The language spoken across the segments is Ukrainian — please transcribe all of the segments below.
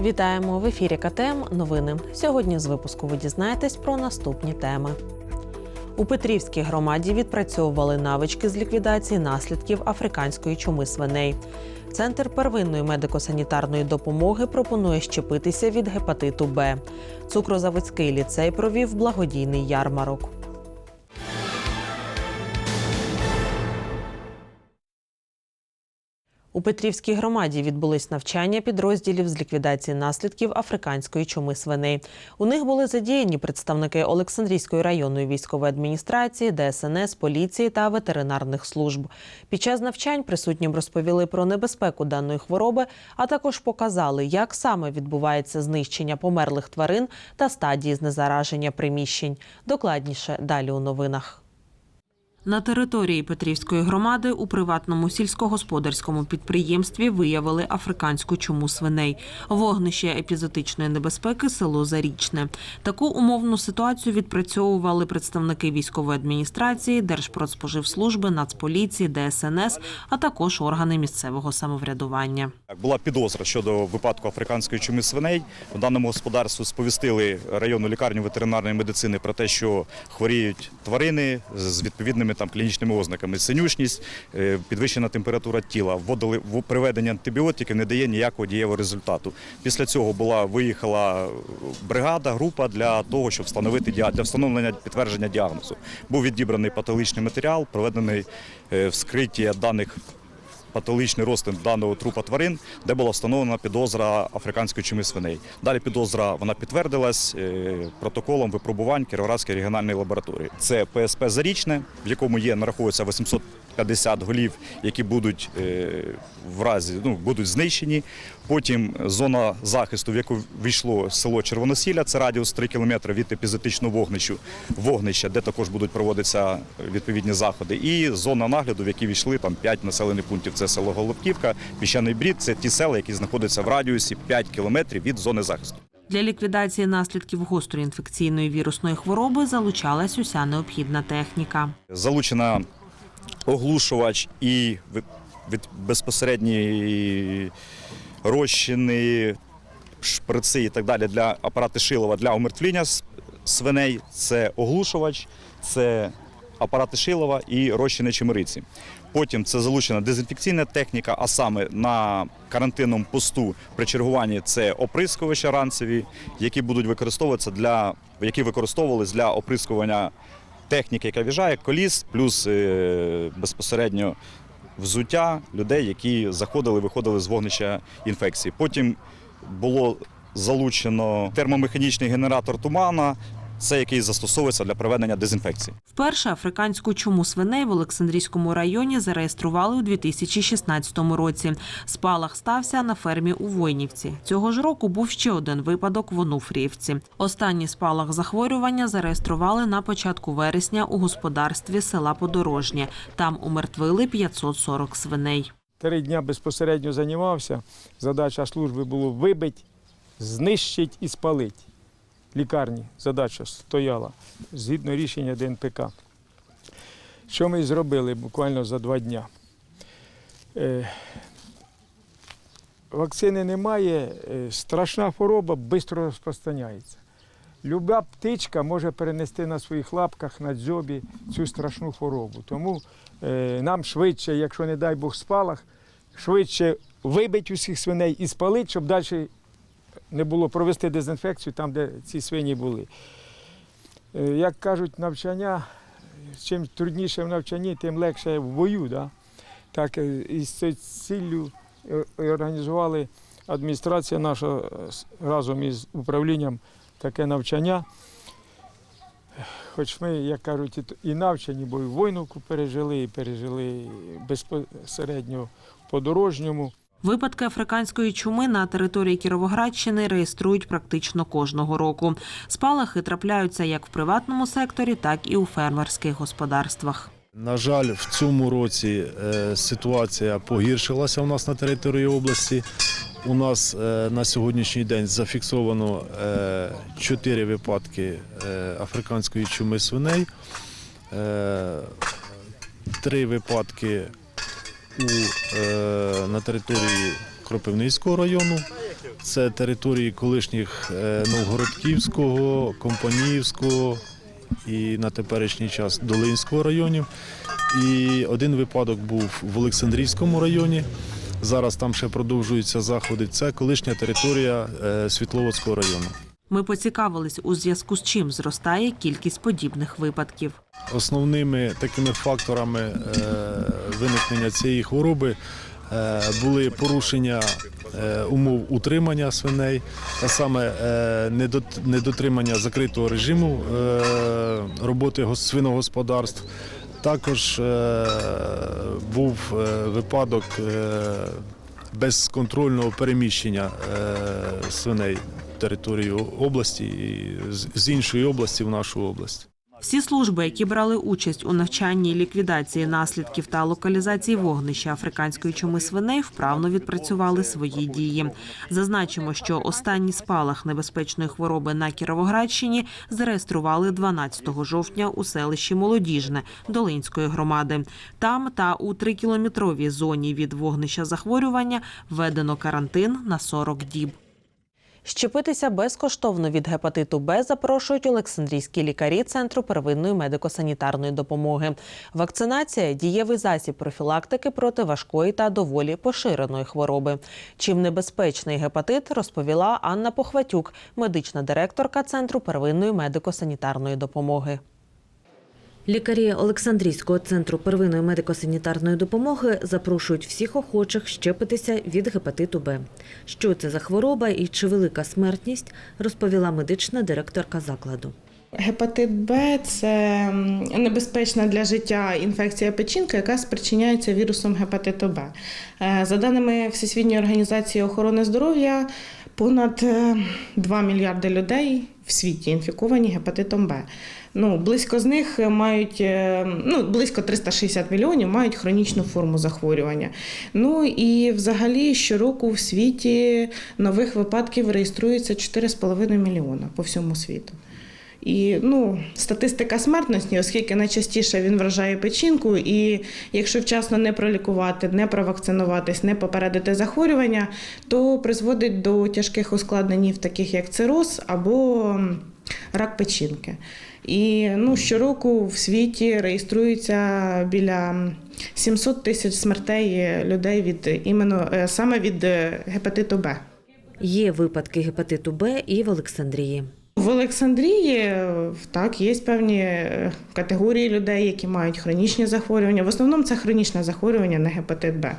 Вітаємо в ефірі КТМ. Новини. Сьогодні з випуску ви дізнаєтесь про наступні теми. У Петрівській громаді відпрацьовували навички з ліквідації наслідків африканської чуми свиней. Центр первинної медико-санітарної допомоги пропонує щепитися від гепатиту Б. Цукрозаводський ліцей провів благодійний ярмарок. У Петрівській громаді відбулись навчання підрозділів з ліквідації наслідків африканської чуми свиней. У них були задіяні представники Олександрійської районної військової адміністрації, ДСНС, поліції та ветеринарних служб. Під час навчань присутнім розповіли про небезпеку даної хвороби, а також показали, як саме відбувається знищення померлих тварин та стадії знезараження приміщень. Докладніше далі у новинах. На території Петрівської громади у приватному сільськогосподарському підприємстві виявили африканську чуму свиней. Вогнище епізотичної небезпеки село Зарічне. Таку умовну ситуацію відпрацьовували представники військової адміністрації, Держпродспоживслужби, Нацполіції, ДСНС, а також органи місцевого самоврядування. Була підозра щодо випадку африканської чуми свиней. В даному господарству сповістили районну лікарню ветеринарної медицини про те, що хворіють тварини з відповідними там клінічними ознаками. Синюшність, е, підвищена температура тіла. Вводили приведення антибіотиків не дає ніякого дієвого результату. Після цього була виїхала бригада, група для того, щоб встановити для встановлення підтвердження діагнозу. Був відібраний патологічний матеріал, проведений е, вскриття даних патологічний розтин даного трупа тварин, де була встановлена підозра африканської чуми свиней. Далі підозра вона підтвердилась е, протоколом випробувань Кіровоградської регіональної лабораторії. Це ПСП Зарічне, в якому є нараховується 850 голів, які будуть е, в разі ну, будуть знищені. Потім зона захисту, в яку війшло село Червоносілля, це радіус 3 км від епізотичного вогнищу, вогнища, де також будуть проводитися відповідні заходи. І зона нагляду, в які війшли там 5 населених пунктів. Це село Голубківка, Піщаний Брід. Це ті села, які знаходяться в радіусі 5 кілометрів від зони захисту. Для ліквідації наслідків гострої інфекційної вірусної хвороби залучалась уся необхідна техніка. Залучена оглушувач і від безпосередні розчини, шприци і так далі для апарати Шилова для умертвління свиней. Це оглушувач, це апарати Шилова і розчини чимериці. Потім це залучена дезінфекційна техніка, а саме на карантинному посту при чергуванні це оприскувачі ранцеві, які будуть використовуватися для які використовувались для оприскування техніки, яка в'їжджає, коліс, плюс е, безпосередньо взуття людей, які заходили, виходили з вогнища інфекції. Потім було залучено термомеханічний генератор тумана, це який застосовується для проведення дезінфекції. Вперше африканську чуму свиней в Олександрійському районі зареєстрували у 2016 році. Спалах стався на фермі у Войнівці. Цього ж року був ще один випадок в Онуфріївці. Останній спалах захворювання зареєстрували на початку вересня у господарстві села Подорожнє. Там умертвили 540 свиней. Три дня безпосередньо займався. Задача служби було вибити, знищити і спалити. Лікарні задача стояла згідно рішення ДНПК. Що ми зробили буквально за два дня? Е, вакцини немає, е, страшна хвороба швидко розпространяється. Люба птичка може перенести на своїх лапках, на дзьобі цю страшну хворобу. Тому е, нам швидше, якщо не дай Бог спалах, швидше вибити усіх свиней і спалити, щоб далі не було провести дезінфекцію там, де ці свині були. Е, Як кажуть, навчання, чим трудніше в навчанні, тим легше в бою. Да? Так е, і з ціллю е, організували адміністрація наша разом із управлінням таке навчання. Хоч ми, як кажуть, і навчені, бо і войнуку пережили, і пережили безпосередньо в подорожньому. Випадки африканської чуми на території Кіровоградщини реєструють практично кожного року. Спалахи трапляються як в приватному секторі, так і у фермерських господарствах. На жаль, в цьому році е, ситуація погіршилася у нас на території області. У нас е, на сьогоднішній день зафіксовано е, чотири випадки африканської чуми свиней, три випадки у, е, на території Кропивницького району Це території колишніх е, Новгородківського, Компаніївського і на теперішній час Долинського районів. І один випадок був в Олександрійському районі. Зараз там ще продовжуються заходи. Це колишня територія е, Світловодського району. Ми поцікавились, у зв'язку з чим зростає кількість подібних випадків. Основними такими факторами е, виникнення цієї хвороби е, були порушення е, умов утримання свиней, а саме недотримання закритого режиму роботи гос- свиногосподарств. Також був випадок безконтрольного переміщення свиней територію області і з- іншої області в нашу область. Всі служби, які брали участь у навчанні ліквідації наслідків та локалізації вогнища африканської чуми свиней, вправно відпрацювали свої дії. Зазначимо, що останній спалах небезпечної хвороби на Кіровоградщині зареєстрували 12 жовтня у селищі Молодіжне Долинської громади. Там та у трикілометровій зоні від вогнища захворювання введено карантин на 40 діб. Щепитися безкоштовно від гепатиту Б запрошують Олександрійські лікарі Центру первинної медико-санітарної допомоги. Вакцинація дієвий засіб профілактики проти важкої та доволі поширеної хвороби. Чим небезпечний гепатит, розповіла Анна Похватюк, медична директорка Центру первинної медико-санітарної допомоги. Лікарі Олександрійського центру первинної медико-санітарної допомоги запрошують всіх охочих щепитися від гепатиту Б. Що це за хвороба і чи велика смертність, розповіла медична директорка закладу. Гепатит Б це небезпечна для життя інфекція печінки, яка спричиняється вірусом гепатиту Б. Е, За даними Всесвітньої організації охорони здоров'я, понад е, 2 мільярди людей в світі інфіковані гепатитом Б. Ну, близько з них мають е, ну, близько 360 мільйонів мають хронічну форму захворювання. Ну і взагалі щороку в світі нових випадків реєструється 4,5 мільйона по всьому світу. І ну, статистика смертності, оскільки найчастіше він вражає печінку, і якщо вчасно не пролікувати, не провакцинуватись, не попередити захворювання, то призводить до тяжких ускладнень, таких як цироз або рак печінки. І ну, щороку в світі реєструється біля 700 тисяч смертей людей від іменно е, саме від е, гепатиту Б. Є випадки гепатиту Б і в Олександрії. В Олександрії е, так є певні категорії людей, які мають хронічні захворювання. В основному це хронічне захворювання на гепатит Б.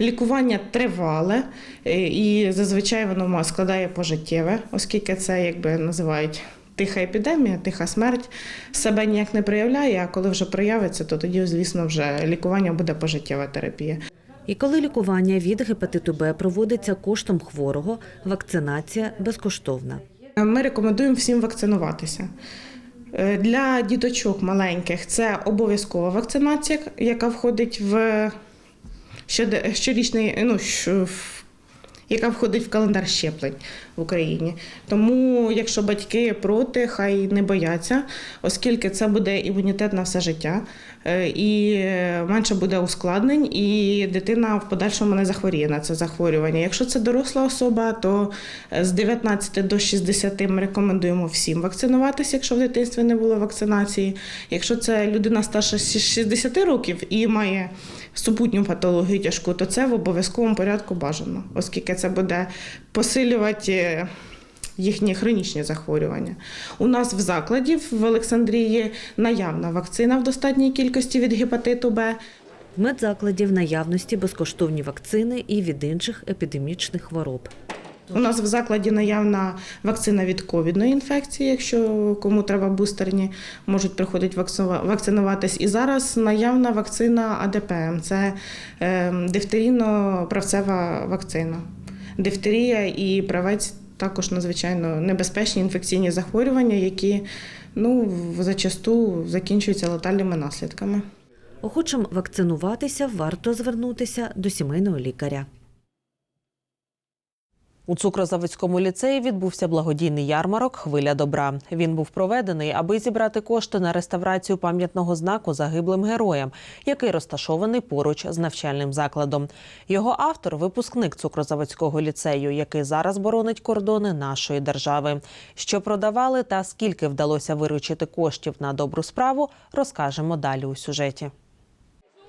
Лікування тривале і зазвичай воно складає пожиттєве, оскільки це якби називають. Тиха епідемія, тиха смерть себе ніяк не проявляє, а коли вже проявиться, то тоді, звісно, вже лікування буде пожиттєва терапія. І коли лікування від гепатиту Б проводиться коштом хворого, вакцинація безкоштовна. Ми рекомендуємо всім вакцинуватися. Е, Для діточок маленьких це обов'язкова вакцинація, яка входить в щорічний, ну, в- яка входить в календар щеплень в Україні. Тому, якщо батьки проти, хай не бояться, оскільки це буде імунітет на все життя, е, і менше буде ускладнень, і дитина в подальшому не захворіє на це захворювання. Якщо це доросла особа, то е, з 19 до 60 ми рекомендуємо всім вакцинуватися, якщо в дитинстві не було вакцинації. Якщо це людина старша 60 років і має супутню патологію тяжку, то це в обов'язковому порядку бажано, оскільки це буде посилювати їхні хронічні захворювання. У нас в закладі в Олександрії наявна вакцина в достатній кількості від гепатиту Б. В медзакладі в наявності безкоштовні вакцини і від інших епідемічних хвороб. У нас в закладі наявна вакцина від ковідної інфекції. Якщо кому треба бустерні, можуть приходити вакцинува- вакцинуватись. І зараз наявна вакцина АДПМ це е, дифтерійно-правцева вакцина. Дифтерія і правець також надзвичайно небезпечні інфекційні захворювання, які ну, зачасту закінчуються летальними наслідками. Охочим вакцинуватися варто звернутися до сімейного лікаря. У Цукрозаводському ліцеї відбувся благодійний ярмарок Хвиля добра. Він був проведений, аби зібрати кошти на реставрацію пам'ятного знаку загиблим героям, який розташований поруч з навчальним закладом. Його автор випускник Цукрозаводського ліцею, який зараз боронить кордони нашої держави. Що продавали та скільки вдалося виручити коштів на добру справу, розкажемо далі у сюжеті.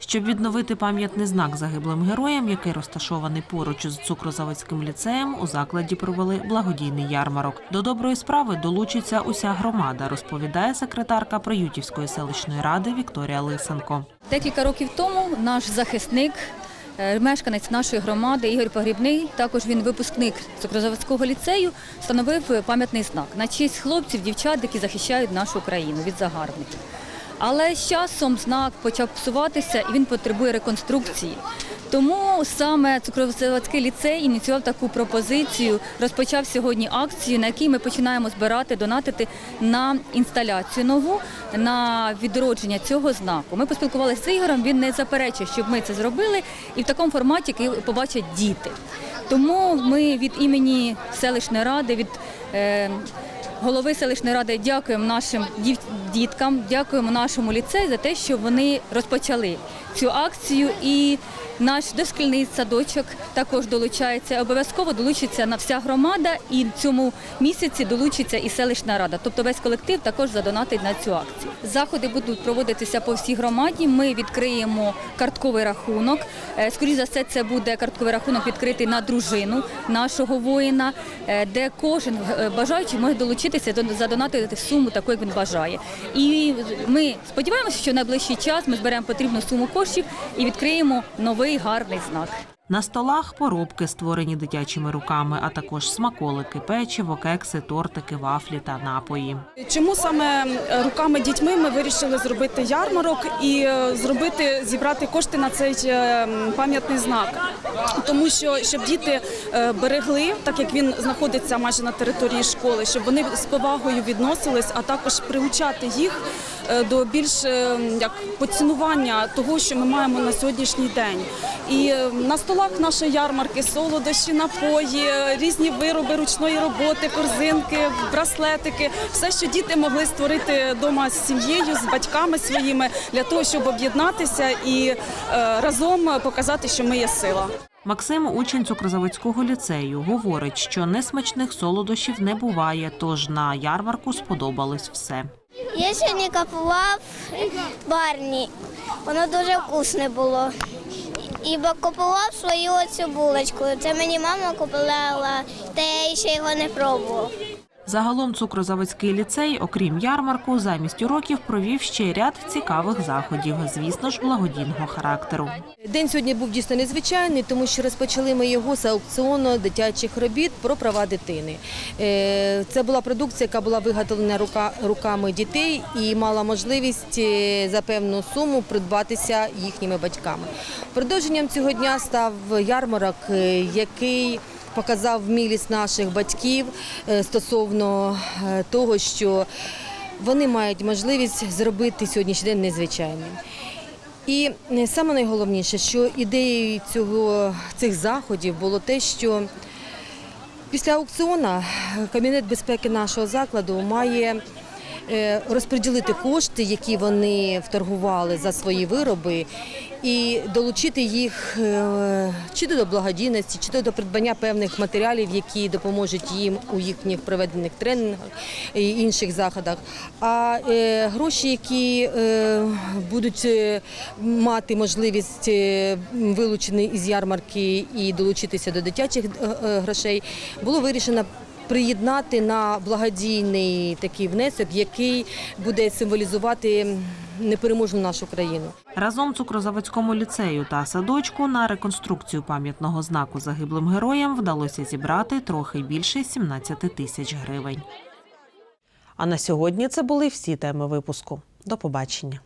Щоб відновити пам'ятний знак загиблим героям, який розташований поруч з цукрозаводським ліцеєм, у закладі провели благодійний ярмарок. До доброї справи долучиться уся громада, розповідає секретарка Приютівської селищної ради Вікторія Лисенко. Декілька років тому наш захисник, е, мешканець нашої громади Ігор Погрібний, також він випускник Цукрозаводського ліцею, встановив пам'ятний знак на честь хлопців, дівчат, які захищають нашу країну від загарбників. Але з часом знак почав псуватися і він потребує реконструкції. Тому саме Цукрозаводський ліцей ініціював таку пропозицію, розпочав сьогодні акцію, на якій ми починаємо збирати, донатити на інсталяцію нову, на відродження цього знаку. Ми поспілкувалися з Ігорем, він не заперечує, щоб ми це зробили і в такому форматі, який побачать діти. Тому ми від імені селищної ради, від е, голови селищної ради дякуємо нашим діткам, дякуємо нашому ліцею за те, що вони розпочали цю акцію. І наш дошкільний садочок також долучається. Обов'язково долучиться на вся громада, і в цьому місяці долучиться і селищна рада. Тобто весь колектив також задонатить на цю акцію. Заходи будуть проводитися по всій громаді. Ми відкриємо картковий рахунок. Е, Скоріше за все, це буде картковий рахунок відкритий на дружину нашого воїна, е, де кожен е, бажаючий може долучитися до задонатити суму таку, як він бажає. І ми сподіваємося, що в найближчий час ми зберемо потрібну суму коштів і відкриємо новий гарний знак. На столах поробки, створені дитячими руками, а також смаколики, печиво, кекси, тортики, вафлі та напої. Чому саме е, руками дітьми ми вирішили зробити ярмарок і е, зробити зібрати кошти на цей е, пам'ятний знак? Тому що щоб діти берегли, так як він знаходиться майже на території школи, щоб вони з повагою відносились, а також приучати їх до більш як поцінування того, що ми маємо на сьогоднішній день. І на столах нашої ярмарки солодощі, напої, різні вироби ручної роботи, корзинки, браслетики, все, що діти могли створити вдома з сім'єю, з батьками своїми для того, щоб об'єднатися і е, разом показати, що ми є сила. Максим, учень Цукрозаводського ліцею, говорить, що несмачних солодощів не буває, тож на ярмарку сподобалось все. Я сьогодні купував барні. Воно дуже вкусне було. І купував свою оцю булочку. Це мені мама купила, та я ще його не пробував. Загалом Цукрозаводський ліцей, окрім ярмарку, замість уроків провів ще ряд цікавих заходів, звісно ж, благодійного характеру. День сьогодні був дійсно незвичайний, тому що розпочали ми його з аукціону дитячих робіт про права дитини. Е, Це була продукція, яка була виготовлена рука- руками дітей і мала можливість е, за певну суму придбатися їхніми батьками. Продовженням цього дня став ярмарок, е, який показав вмілість наших батьків е, стосовно е, того, що вони мають можливість зробити сьогоднішній день незвичайним. І е, саме найголовніше, що ідеєю цього цих заходів було те, що після аукціону кабінет безпеки нашого закладу має розподілити кошти, які вони вторгували за свої вироби, і долучити їх е, чи до благодійності, чи до придбання певних матеріалів, які допоможуть їм у їхніх проведених тренінгах і інших заходах. А е, гроші, які е, будуть е, мати можливість е, вилучені із ярмарки і долучитися до дитячих е, е, грошей, було вирішено приєднати на благодійний такий внесок, який буде символізувати непереможну нашу країну. Разом Цукрозаводському ліцею та садочку на реконструкцію пам'ятного знаку загиблим героям вдалося зібрати трохи більше 17 тисяч гривень. А на сьогодні це були всі теми випуску. До побачення.